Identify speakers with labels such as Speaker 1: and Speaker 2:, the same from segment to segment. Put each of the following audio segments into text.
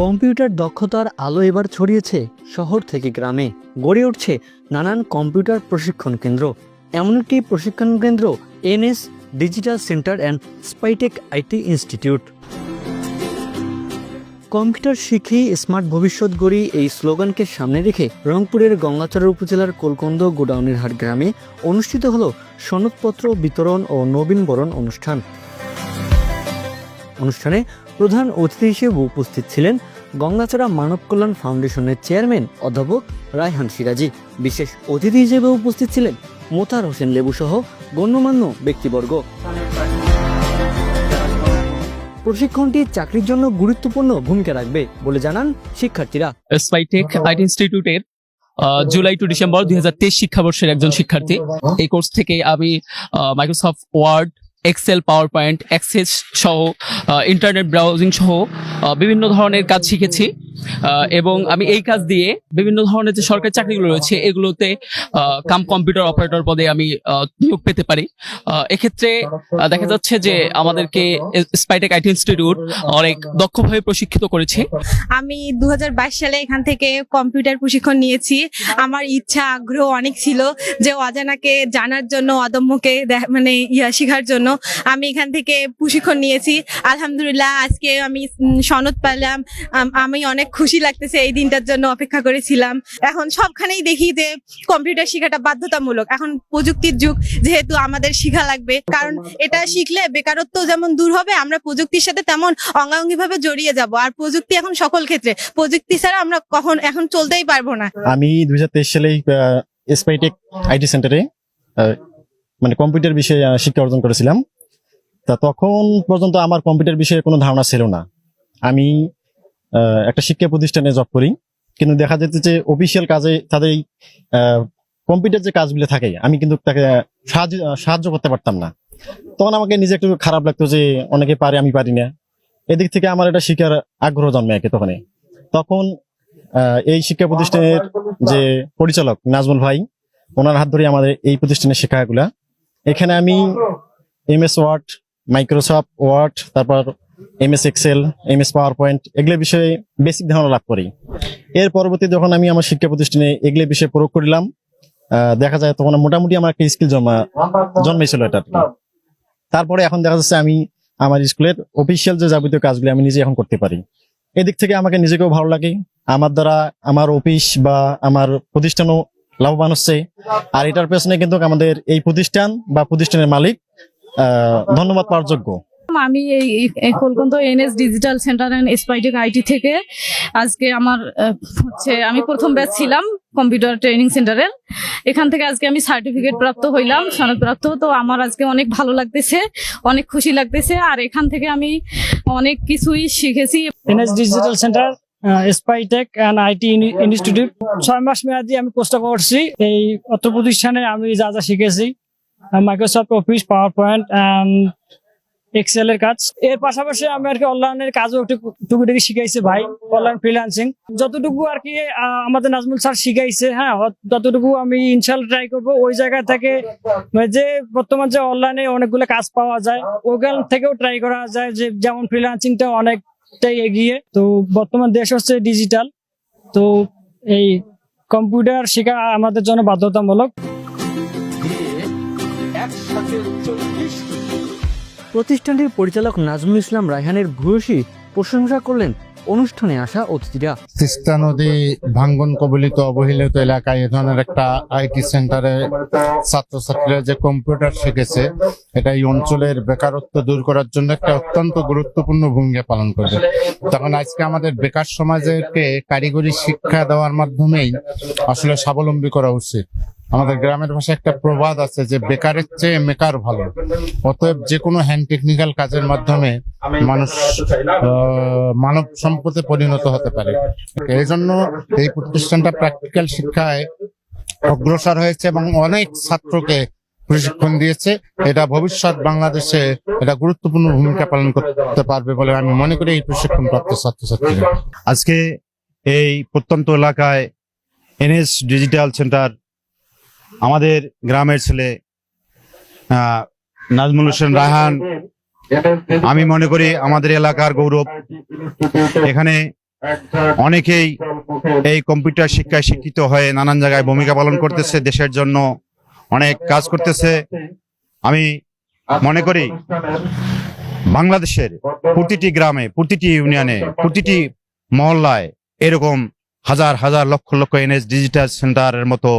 Speaker 1: Computer দক্ষতার আলো এবার ছড়িয়েছে শহর থেকে গ্রামে। গড়ে উঠছে নানান কম্পিউটার প্রশিক্ষণ কেন্দ্র। এমন একটি প্রশিক্ষণ কেন্দ্র NS, digital centre and Spitech IT institute. Computer শিখেই স্মার্ট ভবিষ্যৎ গড়ি এই স্লোগানকে সামনে রেখে রংপুরের গঙ্গাচড়া উপজেলার কোলকন্দ গোডাউনের হাট গ্রামে অনুষ্ঠিত হল সনদপত্র বিতরণ ও নবীনবরণ অনুষ্ঠান। অনুষ্ঠানে প্রধান অতিথি হিসেবে উপস্থিত ছিলেন গঙ্গাচড়া মানব কল্যাণ ফাউন্ডেশনের চেয়ারম্যান অধ্যাপক রায়হান সিরাজি। বিশেষ অতিথি হিসেবে উপস্থিত ছিলেন মোতার হোসেন লেবুসহ গণ্যমান্য ব্যক্তিবর্গ। প্রশিক্ষণটি চাকরির জন্য গুরুত্বপূর্ণ ভূমিকা রাখবে বলে জানান শিক্ষার্থীরা।
Speaker 2: স্পাইটেক আইটি ইনস্টিটিউটের জুলাই টু ডিসেম্বর দুই হাজার তেইশ শিক্ষাবর্ষের একজন শিক্ষার্থী। এই কোর্স থেকে আমি Microsoft Word Excel PowerPoint access সহ ইন্টারনেট ব্রাউজিং সহ বিভিন্ন ধরনের কাজ শিখেছি। এবং আমি এই কাজ দিয়ে বিভিন্ন ধরনের যে সরকারি চাকরিগুলো রয়েছে, এগুলোতে কাম কম্পিউটার অপারেটর পদে আমি নিয়োগ পেতে পারি। এক্ষেত্রে দেখা যাচ্ছে যে আমাদেরকে স্পাইটেক আইটি ইনস্টিটিউট অনেক দক্ষভাবে প্রশিক্ষিত করেছে।
Speaker 3: আমি দু হাজার বাইশ সালে এখান থেকে কম্পিউটার প্রশিক্ষণ নিয়েছি। আমার ইচ্ছা, আগ্রহ অনেক ছিল যে অজানাকে জানার জন্য, অদম্যকে মানে ইয়া শেখার জন্য। আমি এখান থেকে প্রশিক্ষণ নিয়েছি। আলহামদুলিল্লাহ, আজকে আমি সনদ পেলাম আমি অনেক খুশি লাগতেছে এই দিনটার জন্য অপেক্ষা করেছিলাম। এখন সবখানেই দেখি যে কম্পিউটার শেখাটা বাধ্যতামূলক। এখন প্রযুক্তির যুগ, যেহেতু আমাদের শিখা লাগবে। কারণ এটা শিখলে বেকারত্ব যেমন দূর হবে, আমরা প্রযুক্তির সাথে তেমন অঙ্গাঙ্গি ভাবে জড়িয়ে যাব। আর প্রযুক্তি এখন সকল ক্ষেত্রে। প্রযুক্তি ছাড়া আমরা কখন, এখন চলতেই পারব না।
Speaker 4: আমি দুই হাজার তেইশ সালে আইটি সেন্টারে মানে কম্পিউটার বিষয়ে শিক্ষা অর্জন করেছিলাম। তা তখন পর্যন্ত আমার কম্পিউটার বিষয়ে কোনো ধারণা ছিল না। আমি একটা শিক্ষা প্রতিষ্ঠানে জব করি। কিন্তু দেখা যেতে যে অফিসিয়াল কাজে তাদের কম্পিউটার যে কাজগুলো থাকে, আমি কিন্তু তাকে সাহায্য সাহায্য করতে পারতাম না। তখন আমাকে নিজে একটু খারাপ লাগতো যে অনেকে পারে, আমি পারি না। এদিক থেকে আমার এটা শিক্ষার আগ্রহ জন্মে একে তখন। তখন এই শিক্ষা প্রতিষ্ঠানের যে পরিচালক নাজমুল ভাই, ওনার হাত ধরে আমাদের এই প্রতিষ্ঠানের শেখাগুলা এখানে আমি M S Word, Microsoft Word, তারপর M S Excel M S PowerPoint এগুলো বিষয়ে বেসিক ধারণা লাভ করি। এর পরবর্তী যখন আমি আমার শিক্ষা প্রতিষ্ঠানে এগুলো বিষয়ে প্রয়োগ করলাম দেখা যায় তখন মোটামুটি আমার একটা স্কিল জমা জন্মেছিল এটা। তারপরে এখন দেখা যাচ্ছে আমি আমার স্কুলের অফিসিয়াল যে যাবতীয় কাজগুলো আমি নিজে এখন করতে পারি। এদিক থেকে আমাকে নিজেকেও ভালো লাগে। আমার দ্বারা আমার অফিস বা আমার প্রতিষ্ঠানও লাভবান হচ্ছে। আর এটার পেছনে কিন্তু আমাদের এই প্রতিষ্ঠান বা প্রতিষ্ঠানের মালিক ধন্যবাদ পাওয়ার যোগ্য।
Speaker 5: আমি এই Kolkata NS digital centre and Spitech IT থেকে আজকে আমার হচ্ছে আমি প্রথম ব্যাচ ছিলাম কম্পিউটার ট্রেনিং সেন্টারের। এখান থেকে আজকে আমি সার্টিফিকেট প্রাপ্ত হইলাম সনদ প্রাপ্ত। তো আমার আজকে অনেক ভালো লাগতেছে অনেক খুশি লাগতেছে। আর এখান থেকে আমি অনেক কিছুই শিখেছি।
Speaker 6: NS digital centre Spitech and IT institute ছয় মাস মেয়াদি আমি কোর্সটা করছি। এই অত্র প্রতিষ্ঠানে আমি যা যা শিখেছি Microsoft Office PowerPoint and Excel এর কাজ। এর পাশাপাশি আমি আর কি অনলাইনের কাজও একটু টুকুটুকি শিখাইছে ভাই অনলাইন ফ্রিল্যান্সিং যতটুকু আর কি আমাদের নাজমুল স্যার শিখাইছে হ্যাঁ ততটুকু আমি ইনশাল্লাহ ট্রাই করব। ওই জায়গা থেকে মানে যে বর্তমান যে অনলাইনে অনেকগুলো কাজ পাওয়া যায়, ওখান থেকেও ট্রাই করা যায় যে যেমন ফ্রিল্যান্সিংটা অনেকটাই এগিয়ে? তো বর্তমান দেশ হচ্ছে ডিজিটাল তো এই কম্পিউটার শেখা আমাদের জন্য বাধ্যতামূলক।
Speaker 1: প্রতিষ্ঠানটির পরিচালক নাজমুল ইসলাম রায়হানের ভূয়সী প্রশংসা করলেন অনুষ্ঠানে আসা অতিথিরা।
Speaker 7: তিস্তা নদী ভাঙ্গন কবলিত অবহেলিত এলাকায় এ ধরনের একটা আইটি সেন্টারে ছাত্রছাত্রীরা যে কম্পিউটার শিখেছে, এটা এই অঞ্চলের বেকারত্ব দূর করার জন্য একটা অত্যন্ত গুরুত্বপূর্ণ ভূমিকা পালন করবে। তখন আজকে আমাদের বেকার সমাজকে কারিগরি শিক্ষা দেওয়ার মাধ্যমেই আসলে স্বাবলম্বী করা উচিত। আমাদের গ্রামের ভাষায় একটা প্রবাদ আছে যে বেকারের চেয়ে মেকার ভালো। অতএব যে কোনো হ্যান্ড টেকনিক্যাল কাজের মাধ্যমে মানুষ মানব সম্পদে পরিণত হতে পারে। এই জন্য এই প্রতিষ্ঠানটা প্র্যাকটিক্যাল শিক্ষায় অগ্রসর হয়েছে এবং অনেক ছাত্রকে প্রশিক্ষণ দিয়েছে। এটা ভবিষ্যৎ বাংলাদেশে এটা গুরুত্বপূর্ণ ভূমিকা পালন করতে পারবে বলে আমি মনে করি এই প্রশিক্ষণ প্রাপ্ত ছাত্রছাত্রীরা।
Speaker 8: আজকে এই প্রত্যন্ত এলাকায় এনএস ডিজিটাল সেন্টার আমাদের গ্রামের ছেলে নাজমুল হোসেন রাহান আমি মনে করি আমাদের এলাকার গৌরব। এখানে অনেকেই এই কম্পিউটার শিক্ষায় শিক্ষিত হয়ে নানান জায়গায় ভূমিকা পালন করতেছে, দেশের জন্য অনেক কাজ করতেছে। আমি মনে করি বাংলাদেশের প্রতিটি গ্রামে, প্রতিটি ইউনিয়নে, প্রতিটি মহল্লায় এরকম হাজার হাজার লক্ষ লক্ষ এনএস ডিজিটাল সেন্টারের মতো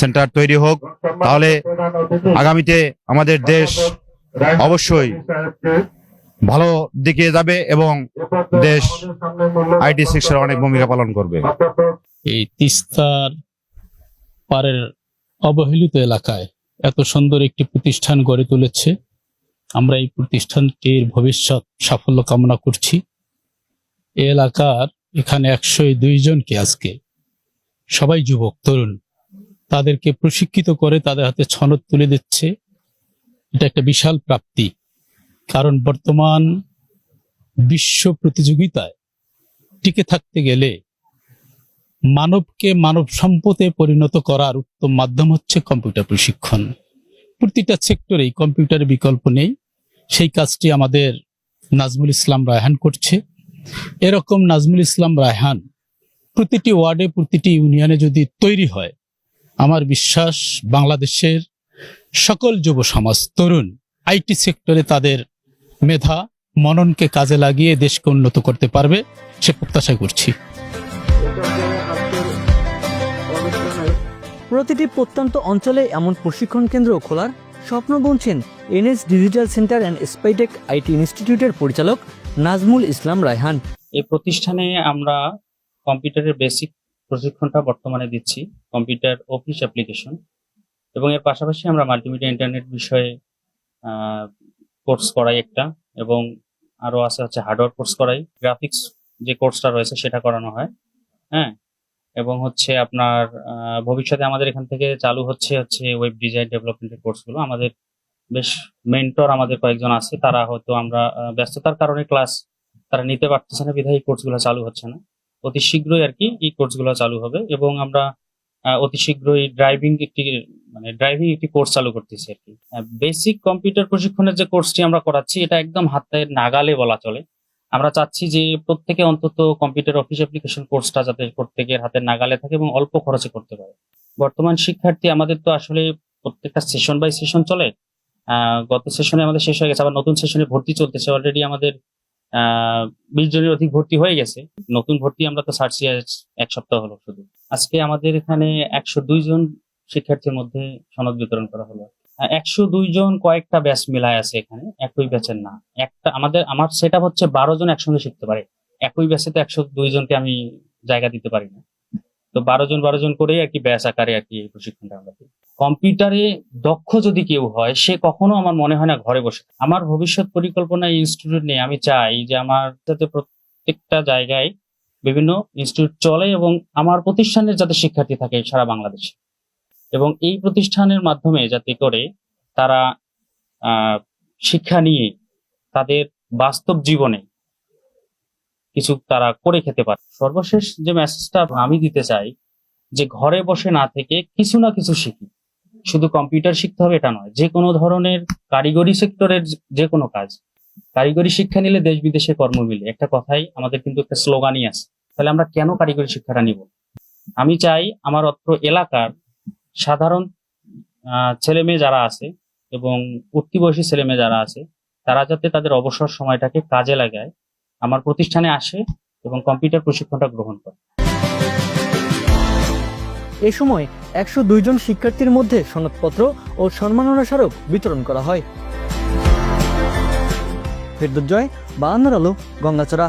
Speaker 8: সেন্টার তৈরি হোক, তাহলে আগামীতে আমাদের দেশ অবশ্যই ভালো দিকে যাবে এবং দেশ আইটি সেক্টরে অনেক ভূমিকা পালন করবে।
Speaker 9: এই তিস্তার পারের অবহেলিত এলাকায় এত সুন্দর একটি প্রতিষ্ঠান গড়ে তুলেছে। আমরা এই প্রতিষ্ঠানটির ভবিষ্যৎ সাফল্য কামনা করছি। এলাকার এখানে একশো দুই জনকে আজকে সবাই যুবক, তরুণ তাদেরকে প্রশিক্ষিত করে তাদের হাতে ছনদ তুলে দিচ্ছে। এটা একটা বিশাল প্রাপ্তি। কারণ বর্তমান বিশ্ব প্রতিযোগিতায় টিকে থাকতে গেলে মানবকে মানব সম্পদে পরিণত করার উত্তম মাধ্যম হচ্ছে কম্পিউটার প্রশিক্ষণ। প্রতিটা সেক্টরেই কম্পিউটারের বিকল্প নেই। সেই কাজটি আমাদের নাজমুল ইসলাম রায়হান করছে। এরকম নাজমুল ইসলাম রায়হান প্রতিটি ওয়ার্ডে, প্রতিটি ইউনিয়নে যদি তৈরি হয় আমার বিশ্বাস বাংলাদেশের সকল যুব সমাজ তরুণ আইটি সেক্টরে তাদের মেধা মননকে কাজে লাগিয়ে দেশকে উন্নত করতে পারবে সে প্রত্যাশা করছি।
Speaker 1: প্রতিটি প্রত্যন্ত অঞ্চলে এমন প্রশিক্ষণ কেন্দ্র খোলার স্বপ্ন বুনছেন NS digital centre and Spitech IT ইনস্টিটিউটের পরিচালক নাজমুল ইসলাম রায়হান।
Speaker 10: এই প্রতিষ্ঠানে আমরা কম্পিউটারের বেসিক প্রশিক্ষণটা বর্তমানে দিচ্ছি। কম্পিউটার অফিস অ্যাপ্লিকেশন এবং এর পাশাপাশি আমরা মাল্টিমিডিয়া ইন্টারনেট বিষয়ে কোর্স করাই একটা এবং আরও আছে, হচ্ছে হার্ডওয়্যার কোর্স করাই। গ্রাফিক্স যে কোর্সটা রয়েছে সেটা করানো হয় হ্যাঁ? এবং হচ্ছে আপনার ভবিষ্যতে আমাদের এখান থেকে চালু হচ্ছে হচ্ছে ওয়েব ডিজাইন ডেভেলপমেন্টের কোর্সগুলো আমাদের বেশ মেন্টর আমাদের কয়েকজন আছে, তারা হয়তো আমরা ব্যস্ততার কারণে ক্লাস তারা নিতে পারতেছে না, বিধায় এই কোর্সগুলো চালু হচ্ছে না। অতি শীঘ্রই আর কি এই কোর্সগুলো চালু হবে এবং আমরা অতি শীঘ্রই ড্রাইভিং একটি মানে ড্রাইভিং একটি কোর্স চালু করতেছি আর কি। বেসিক কম্পিউটার প্রশিক্ষণের যে কোর্সটি আমরা করাচ্ছি, এটা একদম হাতের নাগালে বলা চলে। আমরা চাচ্ছি যে প্রত্যেকে অন্তত কম্পিউটার অফিস অ্যাপ্লিকেশন কোর্সটা যাতে প্রত্যেকের হাতের নাগালে থাকে এবং অল্প খরচে করতে পারে। বর্তমান শিক্ষার্থী আমাদের তো আসলে প্রত্যেকটা সেশন বাই সেশন চলে। গত সেশনে আমাদের শেষ হয়ে গেছে, আবার নতুন সেশনে ভর্তি চলতেছে। অলরেডি আমাদের বিশ জনের অধিক ভর্তি হয়ে গেছে। নতুন ভর্তি আমরা তো আজ এক সপ্তাহ হলো শুধু। আজকে আমাদের এখানে একশো দুই জন শিক্ষার্থীর মধ্যে সনদ বিতরণ করা হলো। একশো দুই জন কয়েকটা ব্যাচ মিলায় আছে এখানে, একই ব্যাচের না। একটা আমাদের, আমার সেটা হচ্ছে বারো জন একসঙ্গে শিখতে পারে। একই ব্যাচে তো একশো দুই জনকে আমি জায়গা দিতে পারি না। তো বারো জন বারো জন করেই আর কি ব্যাচ আকারে আর কি প্রশিক্ষণটা আমরা দিই। কম্পিউটারে দক্ষ যদি কেউ হয়, সে কখনো আমার মনে হয় না ঘরে বসে। আমার ভবিষ্যৎ পরিকল্পনা ইনস্টিটিউট নিয়ে আমি চাই যে আমার যাতে প্রত্যেকটা জায়গায় বিভিন্ন ইনস্টিটিউট চলে এবং আমার প্রতিষ্ঠানের যাতে শিক্ষার্থী থাকে সারা বাংলাদেশে। এবং এই প্রতিষ্ঠানের মাধ্যমে যাতে করে তারা শিক্ষা নিয়ে তাদের বাস্তব জীবনে কিছু তারা করে খেতে পারে। সর্বশেষ যে মেসেজটা আমি দিতে চাই, যে ঘরে বসে না থেকে কিছু না কিছু শিখি। শুধু কম্পিউটার শিখতে হবে এটা নয় যে কোনো ধরনের কারিগরি সেক্টরের যে কোনো কাজ। কারিগরি শিক্ষা নিলে দেশ বিদেশে কর্ম মিলে। একটা কথাই আমাদের কিন্তু একটা স্লোগানই আছে। তাহলে আমরা কেন কারিগরি শিক্ষাটা নিব? আমি চাই আমার অত্র এলাকার সাধারণ ছেলে মেয়ে যারা আছে এবং উঠতি বয়সী ছেলে মেয়ে যারা আছে, তারা যাতে তাদের অবসর সময়টাকে কাজে লাগায়, আমার প্রতিষ্ঠানে আসে এবং কম্পিউটার প্রশিক্ষণটা গ্রহণ করে।
Speaker 1: এ সময় একশো দুই জন শিক্ষার্থীর মধ্যে সনদপত্র ও সম্মাননা স্মারক বিতরণ করা হয়। ফেরদুজ্জয় বায়ান্নর আলো, গঙ্গাচড়া।